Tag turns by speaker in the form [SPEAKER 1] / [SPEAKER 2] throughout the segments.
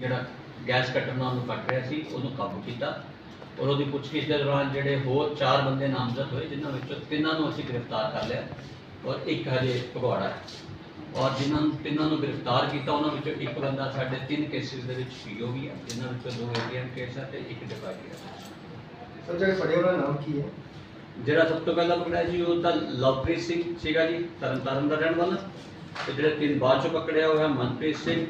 [SPEAKER 1] ਜਿਹੜਾ gas cutter ਨਾਲ ਉਹਨੂੰ ਕੱਟ ਰਿਹਾ ਸੀ ਉਹਨੂੰ ਕਾਬੂ ਕੀਤਾ। ਔਰ ਉਹਦੀ ਪੁੱਛਗਿੱਛ ਦੇ ਦੌਰਾਨ ਜਿਹੜੇ ਹੋਰ ਚਾਰ ਬੰਦੇ ਨਾਮਜ਼ਦ ਹੋਏ ਜਿਨ੍ਹਾਂ ਵਿੱਚੋਂ ਤਿੰਨਾਂ ਨੂੰ ਅਸੀਂ ਗ੍ਰਿਫਤਾਰ ਕਰ ਲਿਆ ਔਰ ਇੱਕ ਹਜੇ ਭਗੌੜਾ ਹੈ। ਔਰ ਜਿਨ੍ਹਾਂ ਨੂੰ ਤਿੰਨਾਂ ਨੂੰ ਗ੍ਰਿਫਤਾਰ ਕੀਤਾ ਉਹਨਾਂ ਵਿੱਚੋਂ ਇੱਕ ਬੰਦਾ ਸਾਡੇ ਤਿੰਨ ਕੇਸਿਸ ਦੇ ਵਿੱਚ ਪੀਓ ਵੀ ਹੈ ਜਿਨ੍ਹਾਂ ਵਿੱਚੋਂ ਦੋ ਏਟੀਐਮ ਕੇਸ ਹੈ ਤੇ ਇੱਕ ਡਿਪਾਜ਼ਿਟ ਹੈ।
[SPEAKER 2] ਸਰ ਜਿਹੜੇ ਫੜੇ ਉਹਨਾਂ ਦਾ ਨਾਮ ਕੀ ਹੈ?
[SPEAKER 1] ਜਿਹੜਾ ਸਭ ਤੋਂ ਪਹਿਲਾਂ ਪਕੜਿਆ ਜੀ ਉਹ ਤਾਂ ਲਵਪ੍ਰੀਤ ਸਿੰਘ ਸੀਗਾ ਜੀ ਤਰਨਤਾਰਨ ਦਾ ਰਹਿਣ ਵਾਲਾ। ਤੇ ਜਿਹੜੇ ਤਿੰਨ ਬਾਅਦ ਚੋਂ ਪਕੜਿਆ ਹੋਇਆ ਮਨਪ੍ਰੀਤ ਸਿੰਘ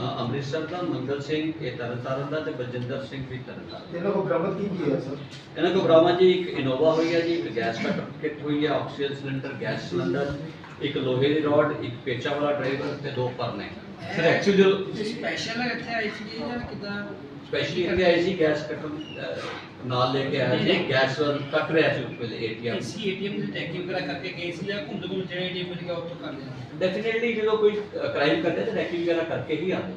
[SPEAKER 1] ਅੰਮ੍ਰਿਤਸਰ ਦਾ ਮੰਗਲ ਸਿੰਘ ਇਹ ਤਰਨਤਾਰਨ ਦਾ ਤੇ ਬਲਜਿੰਦਰ ਸਿੰਘ ਵੀ ਤਰਨਤਾਰਨ
[SPEAKER 2] ਇਹਨਾਂ ਕੋਲ ਬਰਾਮਦ ਕੀ ਕੀ ਹੈ ਸਰ?
[SPEAKER 1] ਇਹਨਾਂ ਕੋਲ ਬਰਾਮਦ ਜੀ ਇੱਕ ਇਨੋਵਾ ਹੋਈ ਹੈ ਜੀ ਇੱਕ ਗੈਸ ਕਟਰ ਕਿੱਟ ਹੋਈ ਹੈ ਆਕਸੀਜਨ ਸਿਲੰਡਰ ਗੈਸ ਸਿਲੰਡਰ ਇੱਕ ਲੋਹੇ ਦੀ ਰੋਡ ਇੱਕ ਪੇਚਾ ਵਾਲਾ ਡਰਾਈਵਰ ਤੇ ਦੋ ਪਰਨੇ। ਸਰ ਐਕਚੁਅਲੀ ਜੋ
[SPEAKER 3] ਸਪੈਸ਼ਲ ਇੱਥੇ ਆਈ ਸੀ ਜਾਂ ਕਿਦਾਂ?
[SPEAKER 1] ਸਪੈਸ਼ਲੀ ਇੱਥੇ ਆਏ ਸੀ ਗੈਸ ਕਟਰ ਨਾਲ ਲੈ ਕੇ ਆਇਆ ਸੀ ਗੈਸ ਕੱਟ ਰਿਹਾ ਸੀ ਉਸ ਵੇਲੇ ਏਟੀਐਮ
[SPEAKER 3] ਸੀ ਏਟੀਐਮ ਦੇ ਟੈਕਿੰਗ ਵਗੈਰਾ ਕਰਕੇ ਗਏ ਸੀ ਜਾਂ ਘੁੰਮਦੇ ਘੁੰਮਦੇ ਜਿਹੜੇ ਏਟੀਐਮ ਮਿਲ ਗਿਆ ਉੱਥੋਂ ਕਰ ਲਿਆ?
[SPEAKER 1] ਡੈਫੀਨਿਟਲੀ ਜਦੋਂ ਕੋਈ ਕ੍ਰਾਈਮ ਕਰਦੇ ਤਾਂ ਰੈਕੀ ਵਗੈਰਾ ਕਰਕੇ ਹੀ ਆਉਂਦੇ।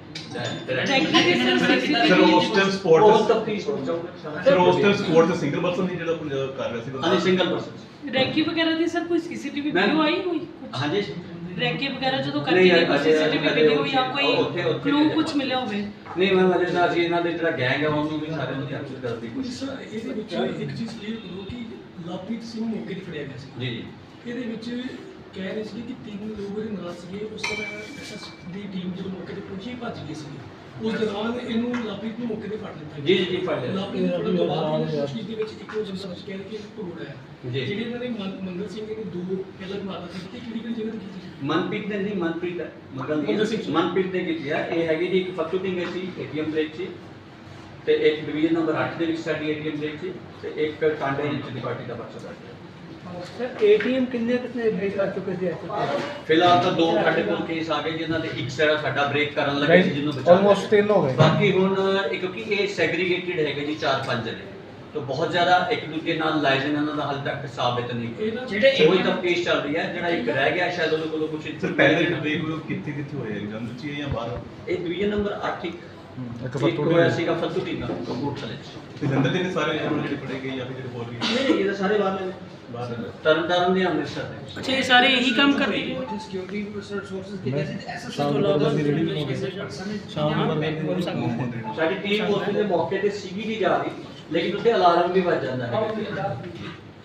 [SPEAKER 4] ਸਰ ਉਸ ਟਾਈਮ ਸਪੋਰਟ
[SPEAKER 1] ਉਹ ਤਫਤੀਸ਼ ਪਹੁੰਚਾਉਂਦੇ
[SPEAKER 4] ਸਰ। ਉਸ ਟਾਈਮ ਸਪੋਰਟ ਤੇ ਸਿੰਗਲ ਪਰਸਨ ਨਹੀਂ ਜਿਹੜਾ ਪੰਜਾਬ ਕਰ ਰਿਹਾ ਸੀ।
[SPEAKER 1] ਹਾਂਜੀ ਸਿੰਗਲ ਪਰਸਨ
[SPEAKER 5] ਰੈਕੀ ਵਗੈਰਾ ਦੀ ਸਰ ਕੋਈ ਸੀਸੀਟੀਵੀ ਵੀਡੀਓ ਆਈ ਹੋਈ?
[SPEAKER 1] ਹਾਂਜੀ।
[SPEAKER 5] ਰੈਕੀ ਵਗੈਰਾ ਜਦੋਂ ਨੇ ਕੋਈ ਸੀਸੀਟੀਵੀ ਵੀਡੀਓ ਜਾਂ ਕੋਈ ਕਲੂ ਕੁਝ ਮਿਲਿਆ ਹੋਵੇ।
[SPEAKER 1] ਨਹੀਂ ਮੈਂ ਅਜੇ ਤਾਂ ਅਸੀਂ ਇਹਨਾਂ ਦੇ ਜਿਹੜਾ ਗੈਂਗ ਹੈ ਉਹਨੂੰ ਵੀ ਸਾਰਿਆਂ ਨੂੰ ਕੈਪਚਰ ਕਰਨ ਦੀ ਕੋਸ਼ਿਸ਼
[SPEAKER 6] ਸਰ ਇਹਦੇ ਵਿੱਚ ਇੱਕ ਚੀਜ਼ ਕਲੀਅਰ ਕਰੋ ਕਿ ਲਵਪ੍ਰੀਤ ਸਿੰਘ ਮੌਕੇ ਤੇ ਫੜਿਆ ਗਿਆ ਸੀ।
[SPEAKER 1] ਜੀ ਜੀ।
[SPEAKER 6] ਇਹਦੇ ਵਿੱਚ ਕਹਿ ਰਹੇ ਸੀ ਕਿ ਤਿੰਨ ਲੋਕ ਇਹਦੇ ਨਾਲ ਸੀਗੇ ਉਸ ਤਰ੍ਹਾਂ ਐਸਐਸ ਦੀ ਟੀਮ ਜਦੋਂ ਮੌਕੇ ਤੇ ਪਹੁੰਚੀ ਭੱਜ ਗਈ ਸੀ ਉਸ ਦੌਰਾਨ ਇਹਨੂੰ ਲਵਪ੍ਰੀਤ ਨੂੰ ਮੌਕੇ ਤੇ ਫੜ ਲਿੱਤਾ
[SPEAKER 1] ਜੀ, ਜੀ, ਜੀ, ਫੜ ਲਿਆ।
[SPEAKER 6] ਲਵਪ੍ਰੀਤ ਨੂੰ ਫੜਨ ਤੋਂ ਬਾਅਦ ਇਹਨਾਂ ਪੁੱਛਗਿੱਛ ਦੇ ਵਿੱਚ ਇੱਕ ਜਨਤਾ ਵਿੱਚ ਕਹਿ ਕਿ ਭਗੌੜਾ ਹੈ।
[SPEAKER 1] ਜੀ।
[SPEAKER 6] ਜਿਹੜੇ ਇਹਨਾਂ ਨੇ ਮੰਗਲ ਸਿੰਘ ਨੇ ਦੋ ਪਹਿਲਾਂ ਮਾਤਾ ਸੀ ਤੇ ਕਿਹੜੀ ਕਿਹੜੀ ਜਗ੍ਹਾ ਤੇ ਕੀਤੀ ਸੀ?
[SPEAKER 1] ਮਨਪ੍ਰੀਤ ਨੇ ਨਹੀਂ ਮਨਪ੍ਰੀਤ ਮੰਗਲ
[SPEAKER 6] ਸਿੰਘ।
[SPEAKER 1] ਦੀ ਮਨਪ੍ਰੀਤ ਨੇ ਕੀਤੀ ਹੈ। ਇਹ ਹੈਗੀ ਜੀ ਇੱਕ ਫੱਤੂ ਢਿੰਗੇ ਸੀ ਏਟੀਐਮ ਬ੍ਰੇਕ ਸੀ ਤੇ ਇੱਕ ਡਿਵੀਜ਼ਨ ਨੰਬਰ 8 ਦੇ ਵਿੱਚ ਸਾਡੀ ਏਟੀਐਮ ਬ੍ਰੇਕ ਸੀ ਤੇ ਇੱਕ ਕਾਂਡੇ ਵਿੱਚ ਦੀ ਪਾਰਟੀ ਦਾ ਪਰਚਾ ਦਰਜ ਹੈ।
[SPEAKER 7] ਸਰ ਏਟੀਐਮ ਕਿੰਨੇ ਕਿੰਨੇ ਬ੍ਰੇਕ ਕਰ ਚੁੱਕੇ ਸੀ
[SPEAKER 1] ਫਿਲਹਾਲ ਤਾਂ ਦੋ ਸਾਡੇ ਕੋਲ ਕੇਸ ਆ ਗਏ ਜਿਨ੍ਹਾਂ ਦੇ ਇੱਕ ਸਾਈਡ ਸਾਡਾ ਬ੍ਰੇਕ ਕਰਨ ਲੱਗੇ ਸੀ ਜਿਹਨੂੰ ਬਚਾ
[SPEAKER 2] Almost ਤਿੰਨ ਹੋ ਗਏ।
[SPEAKER 1] ਬਾਕੀ ਹੁਣ ਇਹ ਕਿਉਂਕਿ ਇਹ ਸੈਗਰੀਗੇਟਿਡ ਹੈਗੇ ਜੀ ਚਾਰ ਪੰਜ ਜਣੇ ਤਾਂ ਬਹੁਤ ਜ਼ਿਆਦਾ ਇੱਕ ਦੂਜੇ ਨਾਲ ਲਾਇਜ਼ਨ ਇਹਨਾਂ ਦਾ ਹਾਲ ਤੱਕ ਸਾਬਿਤ ਨਹੀਂ
[SPEAKER 3] ਜਿਹੜੇ
[SPEAKER 1] ਕੋਈ ਤਫਤੀਸ਼ ਚੱਲ ਰਹੀ ਹੈ ਜਿਹੜਾ ਇੱਕ ਰਹਿ ਗਿਆ ਸ਼ਾਇਦ ਉਹਦੇ ਕੋਲੋਂ ਕੁਝ
[SPEAKER 4] ਪਹਿਲੇ ਬ੍ਰੇਕ ਕਿੱਥੇ ਕਿੱਥੇ ਹੋਏ ਐਗਜ਼ਾਮ ਚ ਹੀ ਹੈ ਜਾਂ ਬਾਹਰ?
[SPEAKER 1] ਇਹ ਡਿਵੀਜ਼ਨ ਨੰਬਰ 8 ਇੱਕ ਇੱਕ ਹੋਇਆ ਸੀਗਾ ਫੱਤੂ ਢੀਂਗਾ ਕਪੂਰਥਲੇ ਚ।
[SPEAKER 4] ਤੇ ਜੰਦਰ ਦੇ ਨੇ ਸਾਰੇ ਜਿਹੜੇ ਜਿਹੜੇ ਪੜੇ ਗਏ ਜਾਂ ਫਿਰ ਜਿਹੜੇ ਹੋਰ ਵੀ
[SPEAKER 1] ਨਹੀਂ ਨਹੀਂ ਇਹ ਤਾਂ ਸਾਰੇ ਬਾਹਰ ਨੇ।
[SPEAKER 4] ਬਾਹਰ ਨੇ।
[SPEAKER 1] ਤਰਨ ਤਾਰਨ ਦੇ ਅੰਮ੍ਰਿਤਸਰ ਦੇ
[SPEAKER 5] ਅੱਛਾ ਇਹ ਸਾਰੇ ਇਹੀ ਕੰਮ ਕਰਦੇ ਨੇ?
[SPEAKER 3] ਸਿਕਿਉਰਿਟੀ ਰਿਸੋਰਸਸ ਕਿਤੇ ਸੀ ਐਸਐਸ ਤੋਂ ਲੋਕਾਂ ਦੀ ਰੇਡੀ ਸ਼ਾਮ ਨੂੰ
[SPEAKER 1] ਸਾਡੀ ਟੀਮ ਉਸ ਦੇ ਮੌਕੇ ਤੇ ਸੀਗੀ ਨਹੀਂ ਜਾ ਰਹੀ ਲੇਕਿਨ ਉੱਥੇ ਅਲਾਰਮ ਵੀ ਵੱਜ ਜਾਂਦਾ ਹੈ।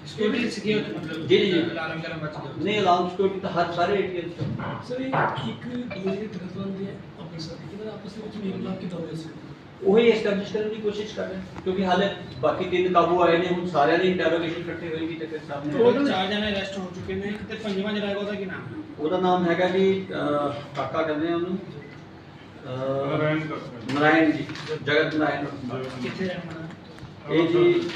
[SPEAKER 3] ਸਿਕਿਉਰਿਟੀ ਸਿਕਿਉਰਿਟੀ ਮਤਲਬ
[SPEAKER 1] ਜੀ, ਜੀ, ਜੀ।
[SPEAKER 3] ਅਲਾਰਮ ਕਰਨ ਬਚ ਗਿਆ
[SPEAKER 1] ਨਹੀਂ ਅਲਾਰਮ ਸਿਕਿਉਰਿਟੀ ਤਾਂ ਹਰ ਸਾਰੇ ਏਟੀਐਮ
[SPEAKER 6] ਸਰ ਇਹ ਇੱਕ ਦੋ ਜਿਹੜੇ ਤਰਫਾਂ ਦੇ ਅੰਮ੍ਰਿਤਸਰ ਦੇ ਇਹਨਾਂ ਆਪਸ ਵਿੱਚ ਮੇਲ ਮਿਲਾਪ ਕਿੱਦਾਂ ਹੋਇਆ ਸੀ
[SPEAKER 1] ਉਹੀ ਐਸਟੈਬਲਿਸ਼ ਕਰਨ ਦੀ ਕੋਸ਼ਿਸ਼ ਕਰ ਰਹੇ ਹਾਂ ਕਿਉਂਕਿ ਹਾਲੇ ਬਾਕੀ ਤਿੰਨ ਕਾਬੂ ਆਏ ਨੇ ਹੁਣ ਸਾਰਿਆਂ ਦੀ ਇੰਟਰੋਗੇਸ਼ਨ ਇਕੱਠੇ ਹੋਏਗੀ ਤੇ ਫਿਰ ਸਾਹਮਣੇ
[SPEAKER 3] ਟੋਟਲ ਚਾਰ ਜਣੇ ਅਰੈਸਟ ਹੋ ਚੁੱਕੇ ਨੇ ਤੇ ਪੰਜਵਾਂ ਜਿਹੜਾ ਹੈਗਾ ਉਹਦਾ ਕੀ ਨਾਮ ਹੈ
[SPEAKER 1] ਉਹਦਾ ਨਾਮ ਹੈਗਾ ਜੀ ਅਹ, ਕਾਕਾ ਕਹਿੰਦੇ ਆ ਉਹਨੂੰ ਅਹ, ਨਾਰਾਇਣ ਜੀ ਜਗਤ ਨਾਰਾਇਣ
[SPEAKER 3] ਕਿੱਥੇ ਰਹਿਣ ਵਾਲਾ
[SPEAKER 1] ਇਹ ਜੀ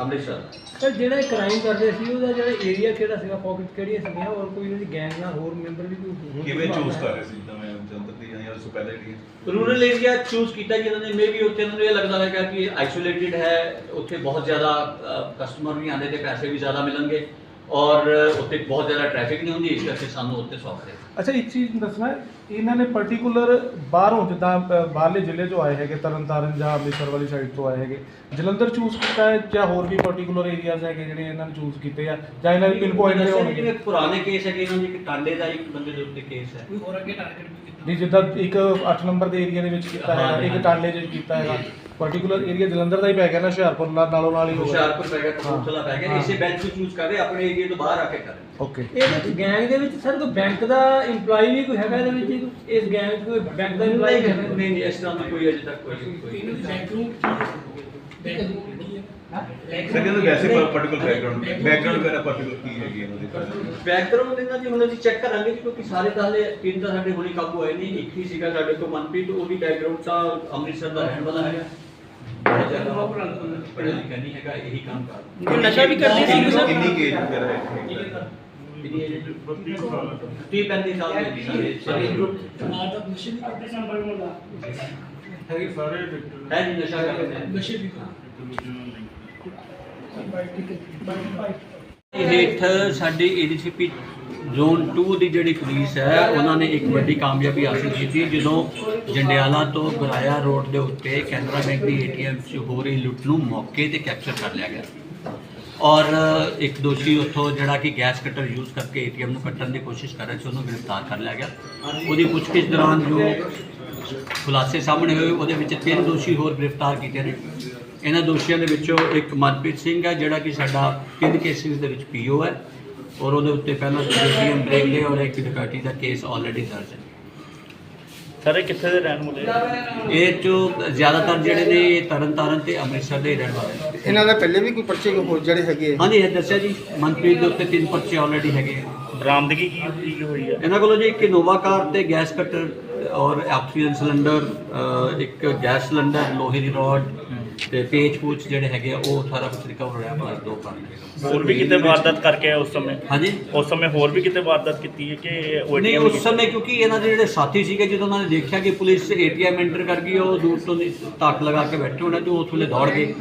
[SPEAKER 1] ਅੰਮ੍ਰਿਤਸਰ।
[SPEAKER 7] ਸਰ ਜਿਹੜਾ ਇਹ ਕ੍ਰਾਈਮ ਕਰਦੇ ਸੀ ਉਹਦਾ ਜਿਹੜਾ ਏਰੀਆ ਕਿਹੜਾ ਸੀਗਾ ਪਾਕਟ ਕਿਹੜੀਆਂ ਸੀਗੀਆਂ? ਔਰ ਕੋਈ ਇਹਨਾਂ ਦੀ ਗੈਂਗ ਨਾਲ ਹੋਰ ਮੈਂਬਰ ਵੀ ਕੋਈ
[SPEAKER 4] ਕਿਵੇਂ ਚੂਜ਼ ਕਰ ਰਹੇ ਸੀ? ਜਿੱਦਾਂ ਮੈਂ ਜੰਦਰ ਦੀ ਜਾਂ ਉਸ ਤੋਂ ਪਹਿਲੇ ਜਿਹੜੀ
[SPEAKER 1] ਰੂਰਲ ਏਰੀਆ ਚੂਜ਼ ਕੀਤਾ ਜੀ ਇਹਨਾਂ ਨੇ। ਮੇਬੀ ਉੱਥੇ ਇਹਨਾਂ ਨੂੰ ਇਹ ਲੱਗਦਾ ਹੈਗਾ ਕਿ ਆਈਸੋਲੇਟਿਡ ਹੈ ਉੱਥੇ ਬਹੁਤ ਜ਼ਿਆਦਾ ਕਸਟਮਰ ਵੀ ਆਉਂਦੇ ਤੇ ਪੈਸੇ ਵੀ ਜ਼ਿਆਦਾ ਮਿਲਣਗੇ। ਔਰ ਉੱਥੇ ਬਹੁਤ ਜ਼ਿਆਦਾ ਟ੍ਰੈਫਿਕ ਨਹੀਂ ਹੁੰਦੀ ਇਸ ਕਰਕੇ ਸਾਨੂੰ ਉੱਥੇ ਸੌਖਦੇ
[SPEAKER 8] ਅੱਛਾ ਇੱਕ ਚੀਜ਼ ਦੱਸਣਾ ਇਹਨਾਂ ਨੇ ਪਾਰਟਿਕੂਲਰ ਬਾਹਰੋਂ ਜਿੱਦਾਂ ਅ, ਬਾਹਰਲੇ ਜ਼ਿਲ੍ਹੇ ਚੋਂ ਆਏ ਹੈਗੇ ਤਰਨਤਾਰਨ ਜਾਂ ਅੰਮ੍ਰਿਤਸਰ ਵਾਲੀ ਸਾਈਡ ਤੋਂ ਆਏ ਹੈਗੇ ਜਲੰਧਰ ਚੂਜ਼ ਕੀਤਾ ਹੈ ਜਾਂ ਹੋਰ ਵੀ ਪਾਰਟਿਕੂਲਰ ਏਰੀਆਜ਼ ਹੈਗੇ ਜਿਹੜੇ ਇਹਨਾਂ ਨੇ ਚੂਜ਼ ਕੀਤੇ ਆ ਜਾਂ ਇਹਨਾਂ ਦੇ ਪਿਨ ਪੁਆਇੰਟ ਦੇ
[SPEAKER 1] ਜਿਵੇਂ
[SPEAKER 8] ਹੋਣਗੇ
[SPEAKER 1] ਪੁਰਾਣੇ ਕੇਸ ਹੈਗੇ ਇਹਨਾਂ ਦੇ ਇੱਕ ਟਾਂਡੇ ਦਾ ਇੱਕ ਬੰਦੇ ਦੇ ਉੱਤੇ ਕੇਸ ਹੈ।
[SPEAKER 3] ਕੋਈ ਹੋਰ ਅੱਗੇ ਟਾਰਗੇਟ ਵੀ ਕੀਤਾ?
[SPEAKER 8] ਜੀ ਜਿੱਦਾਂ ਇੱਕ 8 ਨੰਬਰ ਦੇ ਏਰੀਆ ਦੇ ਵਿੱਚ ਕੀਤਾ
[SPEAKER 1] ਹਾਂ,
[SPEAKER 8] ਹੈ ਇੱਕ
[SPEAKER 1] ਹਾਂ।
[SPEAKER 8] ਟਾਂਡੇ 'ਚ ਕੀਤਾ ਹੈਗਾ ਪਾਰਟਿਕੂਲਰ ਏਰੀਆ ਜਲੰਧਰ ਦਾ ਹੀ ਪੈ ਗਿਆ ਨਾ ਹੁਸ਼ਿਆਰਪੁਰ ਨਾਲ ਨਾਲੋਂ ਨਾਲ ਹੀ
[SPEAKER 1] ਹੁਸ਼ਿਆਰਪੁਰ ਪੈ ਗਿਆ ਕਪੂਰਥਲਾ ਪੈ ਗਿਆ। ਇਸੇ ਬੈਂਚ ਨੂੰ ਚੂਜ਼ ਕਰੇ ਆਪਣੇ ਏਰੀਆ ਤੋਂ ਬਾਹਰ ਆ ਕੇ ਕਰੇ
[SPEAKER 8] ਓਕੇ
[SPEAKER 7] ਇਹਦੇ ਵਿੱਚ ਗੈਂਗ ਦੇ ਵਿੱਚ ਸਰ ਕੋਈ ਬੈਂਕ ਦਾ EMPLOYE ਵੀ ਕੋਈ ਹੈਗਾ ਇਹਦੇ ਵਿੱਚ? ਇਸ ਗੈਂਗ 'ਚ ਕੋਈ ਬੈਂਕ ਦਾ EMPLOYE
[SPEAKER 1] ਨਹੀਂ ਨਹੀਂ ਨਹੀਂ, ਇਸ ਤਰ੍ਹਾਂ ਦਾ ਕੋਈ ਅਜੇ ਤੱਕ ਕੋਈ
[SPEAKER 6] ਇਹਨਾਂ ਦੀ
[SPEAKER 1] ਕੋਈ
[SPEAKER 6] ਬੈਕਗ੍ਰਾਉਂਡ ਕੀ ਹੈ? ਬੈਕਗ੍ਰਾਉਂਡ ਕੀ ਹੈ?
[SPEAKER 4] ਸਰ ਕਹਿੰਦੇ ਵੈਸੇ ਪਾਰਟਿਕੂਲਰ ਬੈਕਗ੍ਰਾਉਂਡ ਬੈਕਗ੍ਰਾਉਂਡ ਵਗੈਰਾ ਪਾਰਟਿਕੂਲਰ ਕੀ ਹੈਗੀ ਇਹਨਾਂ ਦੀ
[SPEAKER 1] ਬੈਕਗ੍ਰਾਉਂਡ ਇਹਨਾਂ ਦੀ ਹੁਣ ਅਸੀਂ ਚੈੱਕ ਕਰਾਂਗੇ ਕਿਉਂਕਿ ਸਾਰੇ ਤਾਂ ਹਲੇ ਤਿੰਨ ਤਾਂ ਸਾਡੇ ਹੁਣੇ ਕਾਬੂ ਆਏ ਨਹੀਂ ਇੱਕ ਹੀ ਸੀਗਾ ਸਾਡੇ ਕੋਲ ਮਨਪ੍ਰੀਤ ਉਹਦੀ ਬੈਕਗ੍ਰਾਉਂਡ ਤਾਂ ਅੰਮ੍ਰਿਤਸਰ ਦਾ ਰਹਿਣ ਵਾਲਾ ਹੈਗਾ। ਪੜ੍ਹਿਆ ਲਿਖਿਆ ਨਹੀਂ ਹੈਗਾ ਇਹੀ ਕੰਮ ਕਰ
[SPEAKER 5] ਕੋਈ ਨਸ਼ਾ ਵੀ ਕਰਦੇ ਸੀ ਸਰ
[SPEAKER 4] ਕਿੰਨੀ ਕੇਜ ਵਗੈਰਾ ਹੈਗੀ?
[SPEAKER 1] ਤੀਹ ਪੈਂਤੀ ਸਾਲ ਦੇ ਜੀ ਸਾਰੇ ਸਾਰੇ ਗਰੁੱਪ
[SPEAKER 6] ਸਮਾਜ ਦਾ ਨਸ਼ੇ ਦੀ ਕਰਦੇ
[SPEAKER 1] ਹੈ ਜੀ ਨਸ਼ਾ ਕਰਦੇ ਨੇ।
[SPEAKER 6] ਨਸ਼ੇ ਦੀ
[SPEAKER 1] ਇਹ ਹੇਠ ਸਾਡੀ ਏਡੀਸੀਪੀ ਜ਼ੋਨ 2 ਦੀ ਜਿਹੜੀ ਪੁਲਿਸ ਹੈ, ਉਹਨਾਂ ਨੇ ਇੱਕ ਵੱਡੀ ਕਾਮਯਾਬੀ ਹਾਸਲ ਕੀਤੀ, ਜਦੋਂ ਜੰਡਿਆਲਾ ਤੋਂ ਗੁਰਾਇਆ ਰੋਡ ਦੇ ਉੱਤੇ ਕੈਨਰਾ ਬੈਂਕ ਦੀ ਏਟੀਐਮ 'ਚ ਹੋ ਰਹੀ ਲੁੱਟ ਨੂੰ ਮੌਕੇ ਤੇ ਕੈਪਚਰ ਕਰ ਲਿਆ ਗਿਆ। ਔਰ ਇੱਕ ਦੋਸ਼ੀ ਉੱਥੋਂ ਜਿਹੜਾ ਕਿ ਗੈਸ ਕਟਰ ਯੂਜ਼ ਕਰਕੇ ਏਟੀਐਮ ਨੂੰ ਕੱਟਣ ਦੀ ਕੋਸ਼ਿਸ਼ ਕਰ ਰਿਹਾ ਸੀ, ਉਹਨੂੰ ਗ੍ਰਿਫਤਾਰ ਕਰ ਲਿਆ ਗਿਆ। ਉਹਦੀ ਪੁੱਛਗਿੱਛ ਦੌਰਾਨ ਜੋ ਖੁਲਾਸੇ ਸਾਹਮਣੇ ਹੋਏ, ਉਹਦੇ ਵਿੱਚ ਤਿੰਨ ਦੋਸ਼ੀ ਹੋਰ ਗ੍ਰਿਫਤਾਰ ਕੀਤੇ ਨੇ। ਇਹਨਾਂ ਦੋਸ਼ੀਆਂ ਦੇ ਵਿੱਚੋਂ ਇੱਕ ਮਨਪ੍ਰੀਤ ਸਿੰਘ ਹੈ, ਜਿਹੜਾ ਕਿ ਸਾਡਾ ਤਿੰਨ ਕੇਸਿਸ ਦੇ ਵਿੱਚ ਪੀਓ ਹੈ। ਔਰ ਉਹਦੇ ਉੱਤੇ ਪਹਿਲਾਂ ਜੀਐਮ ਬ੍ਰੇਕ ਦੇ ਔਰ ਇੱਕ ਡਕੈਤੀ ਦਾ ਕੇਸ ਆਲਰੇਡੀ ਦਰਜ ਹੈ।
[SPEAKER 9] ਸਾਰੇ ਕਿੱਥੇ ਦੇ ਰਹਿਣ ਵਾਲੇ
[SPEAKER 1] ਇਹ ਚੋਂ ਜ਼ਿਆਦਾਤਰ ਜਿਹੜੇ ਨੇ ਇਹ ਤਰਨਤਾਰਨ ਤੇ ਅੰਮ੍ਰਿਤਸਰ ਦੇ ਹੀ ਰਹਿਣ ਵਾਲੇ ਨੇ।
[SPEAKER 2] ਇਹਨਾਂ ਦਾ ਪਹਿਲੇ ਵੀ ਕੋਈ ਪਰਚੇ ਹੋਰ ਜਿਹੜੇ ਹੈਗੇ ਆ?
[SPEAKER 1] ਹਾਂਜੀ ਇਹ ਦੱਸਿਆ ਜੀ ਮਨਪ੍ਰੀਤ ਦੇ ਉੱਤੇ ਤਿੰਨ ਪਰਚੇ ਆਲਰੇਡੀ ਹੈਗੇ ਆ।
[SPEAKER 9] ਬਰਾਮਦਗੀ ਕੀ ਕੀ ਹੋਈ ਹੈ
[SPEAKER 1] ਇਹਨਾਂ ਕੋਲੋਂ ਜੀ ਇੱਕ ਇਨੋਵਾ ਕਾਰ ਤੇ ਗੈਸ ਕਟਰ ਔਰ ਆਕਸੀਜਨ ਸਿਲੰਡਰ ਅ, ਇੱਕ ਗੈਸ ਸਿਲੰਡਰ ਲੋਹੇ ਦੀ ਰੋਡ ਤੇ ਪੇਚ ਪੂਚ ਜਿਹੜੇ ਹੈਗੇ ਆ ਉਹ ਸਾਰਾ ਕੁਝ ਰਿਕਵਰ ਹੋਇਆ ਪਲੱਸ ਦੋ ਕਾਰ
[SPEAKER 9] ਹੋਰ ਵੀ ਕਿਤੇ ਵਾਰਦਾਤ ਕਰਕੇ ਉਸ ਸਮੇਂ?
[SPEAKER 1] ਹਾਂਜੀ।
[SPEAKER 9] ਉਸ ਸਮੇਂ ਹੋਰ ਵੀ ਕਿਤੇ ਵਾਰਦਾਤ ਕੀਤੀ ਹੈ ਕਿ ਉਹ
[SPEAKER 1] ਨਹੀਂ ਉਸ ਸਮੇਂ ਕਿਉਂਕਿ ਇਹਨਾਂ ਦੇ ਜਿਹੜੇ ਸਾਥੀ ਸੀਗੇ ਜਦੋਂ ਉਹਨਾਂ ਨੇ ਦੇਖਿਆ ਕਿ ਪੁਲਿਸ ਏਟੀਐਮ ਐਂਟਰ ਕਰ ਗਈ ਉਹ ਦੂਰ ਤੋਂ ਤਾਕ ਲਗਾ ਕੇ ਬੈਠੇ ਹੋਣਾ ਤੇ ਉਸ ਵੇਲੇ ਦੌੜ ਗਏ।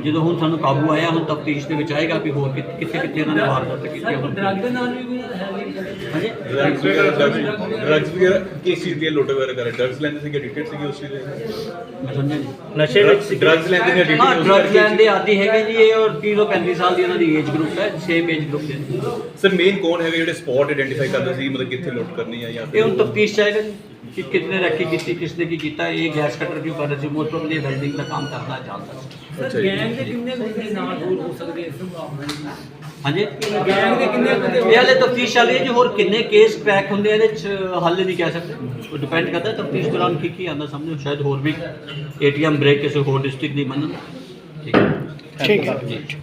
[SPEAKER 1] ਜਦੋਂ ਹੁਣ ਸਾਨੂੰ ਕਾਬੂ ਆਇਆ ਹੁਣ ਤਫਤੀਸ਼ ਦੇ ਵਿੱਚ ਆਏਗਾ ਵੀ ਹੋਰ ਕਿੱਥੇ ਕਿੱਥੇ ਕਿੱਥੇ ਇਹਨਾਂ ਨੇ ਵਾਰਦਾਤ ਕੀਤੀ ਹੁਣ।
[SPEAKER 7] ਡਰੱਗ ਦੇ ਨਾਲ ਵੀ ਕੋਈ
[SPEAKER 1] ਹਾਂਜੀ?
[SPEAKER 4] ਡਰੱਗਸ ਵਗੈਰਾ ਡਰੱਗਸ ਵਗੈਰਾ ਕਿਸ ਚੀਜ਼ ਦੀ ਲੋਟ ਵਗੈਰਾ ਕਰੇ। ਡਰੱਗਸ ਲੈਂਦੇ ਸੀਗੇ ਐਡਿਕਟਡ ਸੀਗੇ ਉਸ ਚੀਜ਼ ਦੇ?
[SPEAKER 1] ਮੈਂ ਸਮਝਿਆ ਜੀ
[SPEAKER 9] ਨਸ਼ੇ ਵਿੱਚ
[SPEAKER 4] ਡਰੱਗਸ ਲੈਂਦੇ ਨੇ ਐਡਿਕਟਡ
[SPEAKER 1] ਡਰੱਗ ਲੈਣ ਦੇ। ਆਦੀ ਹੈਗੇ ਜੀ ਇਹ ਔਰ 30 ਤੋਂ 35 ਸਾਲ ਦੀ ਇਹਨਾਂ ਦੀ ਏਜ ਗਰੁੱਪ ਹੈ ਸੇਮ ਏਜ ਗਰੁੱਪ ਦੇ।
[SPEAKER 4] ਸਰ ਮੇਨ ਕੌਣ ਹੈਗੇ ਜਿਹੜੇ ਸਪੌਟ ਆਇਡੈਂਟੀਫਾਈ ਕਰਦੇ ਸੀ ਮਤਲਬ ਕਿੱਥੇ ਲੋਟ ਕਰਨੀ ਹੈ ਜਾਂ
[SPEAKER 1] ਇਹ ਹੁਣ ਤਫਤੀਸ਼ ਚਾਹੀਦਾ ਜੀ। ਕਿ ਕਿਤਨੇ ਰੱਖੀ ਕੀਤੀ ਕਿਸ ਨੇ ਕੀ ਕੀਤਾ ਇਹ ਗੈਸ ਕਟਰ ਕਿਉਂ ਕਰ ਰਹੇ ਸੀ? ਮੋਸਟ ਪ੍ਰੋਬਬਲੀ ਵੈਲਡਿੰਗ ਦਾ ਕੰਮ ਕਰਦਾ ਜਾਂਦਾ ਸੀ।
[SPEAKER 7] ਸਰ ਗੈਂਗ ਦੇ ਕਿੰਨੇ ਬੰਦੇ ਨਾਲ ਹੋਰ ਹੋ ਸਕਦੇ ਇਸ
[SPEAKER 1] ਹਾਂਜੀ?
[SPEAKER 7] ਗੈਂਗ ਦੇ ਕਿੰਨੇ ਬੰਦੇ
[SPEAKER 1] ਇਹ ਹਾਲੇ ਤਫਤੀਸ਼ ਚੱਲ ਰਹੀ ਹੈ ਜੀ ਹੋਰ ਕਿੰਨੇ ਕੇਸ ਕ੍ਰੈਕ ਹੁੰਦੇ ਆ ਇਹਦੇ ਚ ਹਾਲੇ ਨਹੀਂ ਕਹਿ ਸਕਦੇ। ਉਹ ਡਿਪੈਂਡ ਕਰਦਾ ਤਫਤੀਸ਼ ਦੌਰਾਨ ਕੀ ਕੀ ਆਉਂਦਾ ਸਾਹਮਣੇ ਸ਼ਾਇਦ ਹੋਰ ਵੀ ਏਟੀਐਮ ਬ੍ਰੇਕ ਕਿਸੇ ਹੋਰ ਡਿਸਟ੍ਰਿਕਟ ਦੀ ਮੰਨਣ। ਠੀਕ ਹੈ।
[SPEAKER 9] ਠੀਕ ਹੈ।